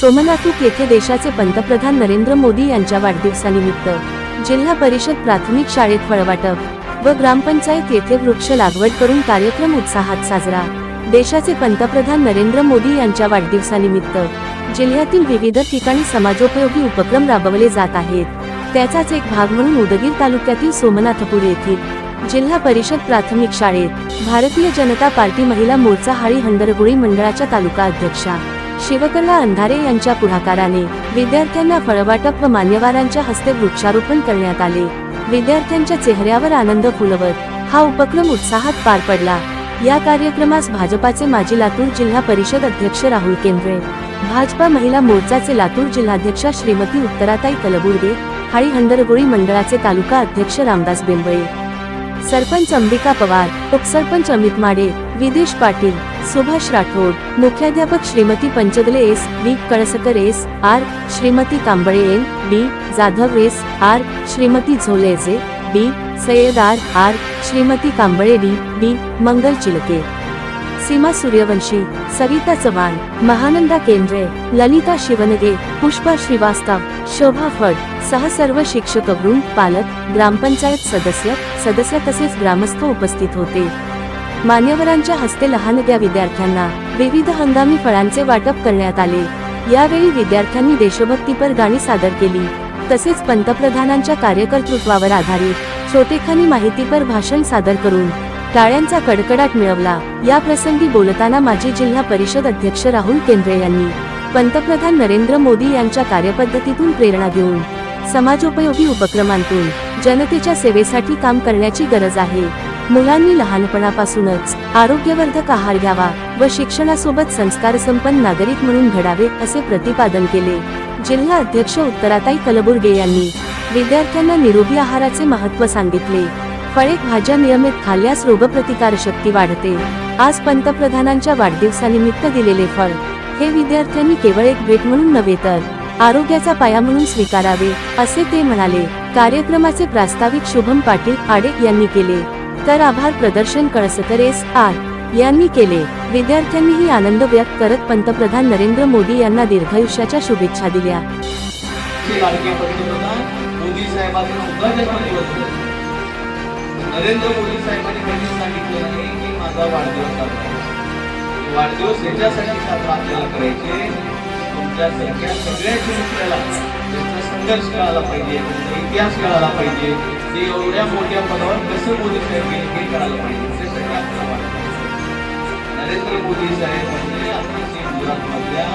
सोमनाथूक येथे देशाचे पंतप्रधान नरेंद्र मोदी यांच्या वाढदिवसानिमित्त जिल्हा परिषद प्राथमिक शाळेत फळवाटप व ग्रामपंचायत येथे वृक्ष लागवड करून कार्यक्रम उत्साहात साजरा. देशाचे पंतप्रधान नरेंद्र मोदी यांच्या वाढदिवसानिमित्त जिल्ह्यातील विविध ठिकाणी समाजोपयोगी उपक्रम राबवले जात आहेत. त्याचाच एक भाग म्हणून उदगीर तालुक्यातील सोमनाथपूर येथील जिल्हा परिषद प्राथमिक शाळेत भारतीय जनता पार्टी महिला मोर्चा हाळी हंडरगुळी मंडळाच्या तालुका अध्यक्षा शिवकला अंधारे यांच्या पुढाकाराने विद्यार्थ्यांना फळवाटप व मान्यवरांच्या हस्ते वृक्षारोपण करण्यात आले. विद्यार्थ्यांच्या चेहऱ्यावर आनंद फुलवत हा उपक्रम उत्साहात पार पडला. या कार्यक्रमास भाजपाचे माजी लातूर जिल्हा परिषद अध्यक्ष राहुल केंद्रे भाजपा महिला मोर्चाचे लातूर जिल्हाध्यक्षा श्रीमती उत्तराताई कलबुर्गे हाळी हंडरगोळी मंडळाचे तालुका अध्यक्ष रामदास बेंबळे सरपंच अंबिका पवार उपसरपंच अमित माडे विदेश पाटील सुभाष राठोड मुख्याध्यापक Shrimati Panchdale S B Kalaskar S R Shrimati Kamble N B Jadhav S R Shrimati Zoleje B Sayyad R R Shrimati Kamble D B Mangal Chilke. Seema Suryavanshi Savita Chavan Mahananda Kendre Lalita Shivnage Pushpa Srivastava शोभा फड सह सर्व शिक्षक वृंद पालक ग्रामपंचायत सदस्य सदस्य तसेच ग्रामस्थ उपस्थित होते. मान्यवरांच्या हस्ते लहानग्या विद्यार्थ्यांना विविध हंगामी फळांचे वाटप करण्यात आले. यावेळी विद्यार्थ्यांनी देशभक्तीपर गाणी सादर केली. तसेच पंतप्रधानांच्या कार्यकर्तृत्वावर आधारित छोटेखानी माहितीपर भाषण सादर करून टाळ्यांचा कडकडाट मिळवला. या प्रसंगी बोलताना माजी जिल्हा परिषद अध्यक्ष राहुल केंद्रे यांनी पंतप्रधान नरेंद्र मोदी यांच्या कार्यपद्धतीतून प्रेरणा घेऊन समाजोपयोगी उपक्रमांतून जनतेच्या सेवेसाठी काम करण्याची गरज आहे. मुलांनी लहानपणापासूनच आरोग्यवर्धक आहार घ्यावा व शिक्षणासोबत संस्कार संपन्न नागरिक म्हणून घडावे असे प्रतिपादन केले. जिल्हा अध्यक्ष उत्तराताई कलबुर्गे यांनी विद्यार्थ्यांना निरोगी आहाराचे महत्त्व सांगितले. फळे भाज्या नियमित खाल्ल्यास रोगप्रतिकार शक्ती वाढते. आज पंतप्रधानांच्या वाढदिवसानिमित्त दिलेले फळ. हे विद्यार्थ्यांनी केवळ एक भेट म्हणून नव्हे तर आरोग्याचा पाया म्हणून स्वीकारावे असे ते म्हणाले. कार्यक्रमाचे प्रास्ताविक शुभम पाटील आडे यांनी केले. तर आभार प्रदर्शन कळसकर एस आर यांनी केले. विद्यार्थ्यांनीही आनंद व्यक्त करत पंतप्रधान नरेंद्र मोदी यांना दीर्घायुष्याच्या शुभेच्छा दिल्या. नरेंद्र मोदी साहेबांनी त्यांनी सांगितलं आहे की माझा वाढदिवस साजरा वाढदिवस याच्यासाठी साजरा आपल्याला करायचे तुमच्यासारख्या सगळ्या चिमुकल्याला त्यांचा संघर्ष कळाला पाहिजे त्यांचा इतिहास कळाला पाहिजे. ते एवढ्या मोठ्या पदावर कसं मोदी साहेब हे कळायला पाहिजे त्यासाठी आपल्याला वाढदिवस नरेंद्र मोदी साहेब म्हणजे आपल्या गुजरातमधल्या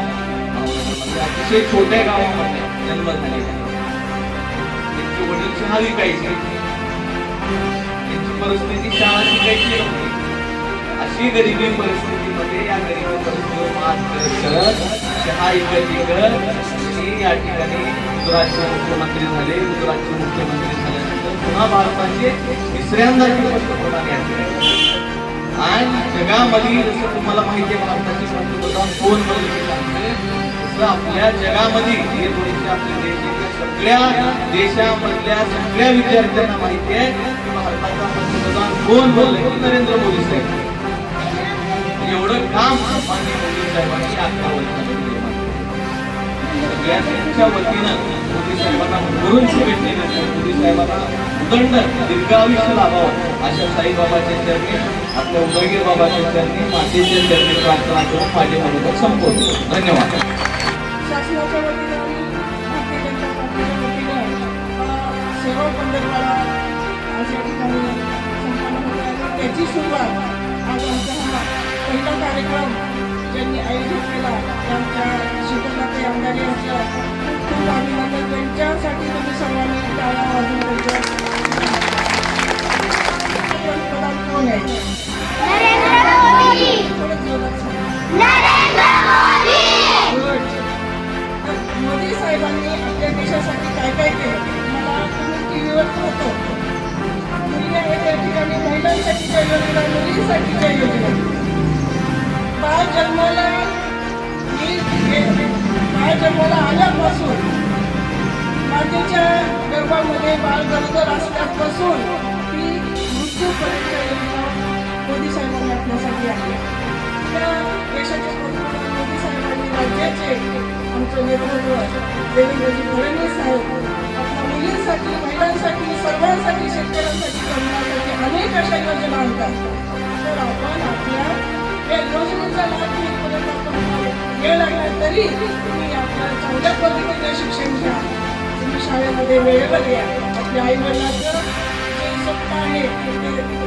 अतिशय छोट्या गावामध्ये जन्म झालेला आहे. त्यांचे वडील चहा विकायचे. परिस्थिती शाळा शिकायची अशी गरिबी परिस्थितीमध्ये या गरिबी परिस्थितीवर मात करत या ठिकाणी गुजरातचे मुख्यमंत्री झाले. गुजरातचे मुख्यमंत्री झाल्यानंतर पुन्हा भारताचे तिसऱ्यांदा पंतप्रधान या आणि जगामध्ये जसं तुम्हाला माहिती आहे भारताचे पंतप्रधान कोण बनले तसं आपल्या जगामध्ये हे आपल्या सगळ्या देशामधल्या सगळ्या विद्यार्थ्यांना माहिती आहे. कोण बनले नरेंद्र मोदी साहेब? एवढं काम माननीय मोदी साहेबांनी अकरा सगळ्यांच्या वतीनं मोदी साहेबांना भरून शुभेच्छा मोदी साहेबांना उदंड दीर्घायुष्य लाभावं अशा साईबाबाच्या चरणी आपल्या उदयगीर बाबाच्या चरणी मातेच्या चरणी प्रार्थना करून माझे मनोगत संपवतो. धन्यवाद. शासनाच्या वतीनं सेवा पंधरवाडा या ठिकाणी संपन्न होत आहे आणि त्याची सुरुवात आज आमचा हा पहिला कार्यक्रम ज्यांनी आयोजित केला आमच्या शिवनाथे आमदार यांचं खूप अभिनंदन. त्यांच्यासाठी तुम्ही सर्वांनी टाळा वाजून पंतप्रधान कोण आहे थोडं जोरात मोदी. साहेबांनी आपल्या देशासाठी काय काय केलं? मला टी व्हीवर होतो. योजना योजना बाळ जन्माला बाळ जन्माला आल्यापासून मातेच्या गर्भामध्ये बाळ गरोदर असल्यापासून ती मृत्यूपर्यंत योजना मोदी साहेबांनी आपल्यासाठी त्या देशाचे मोदी साहेबांनी राज्याचे देवेंद्रजी फडणवीस साहेब आपल्या मुलींसाठी महिलांसाठी सर्वांसाठी शेतकऱ्यांसाठी अनेक अशा योजना आणतात. तर आपण आपल्या या योजनेचा लाभ घेतपर्यंत आपण वेळ लागला तरी तुम्ही आपल्या चांगल्या पद्धतीने शिक्षण घ्या. तुम्ही शाळेमध्ये वेळेवर या. आपल्या आई वडिलांचं जे स्वप्न आहे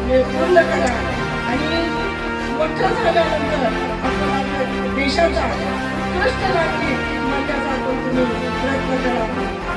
ते पूर्ण करा. आणि मोठं झाल्यानंतर आपण आपल्या देशाचा उत्कृष्ट नागरिक बनण्याचा आपण तुम्ही प्रयत्न करा.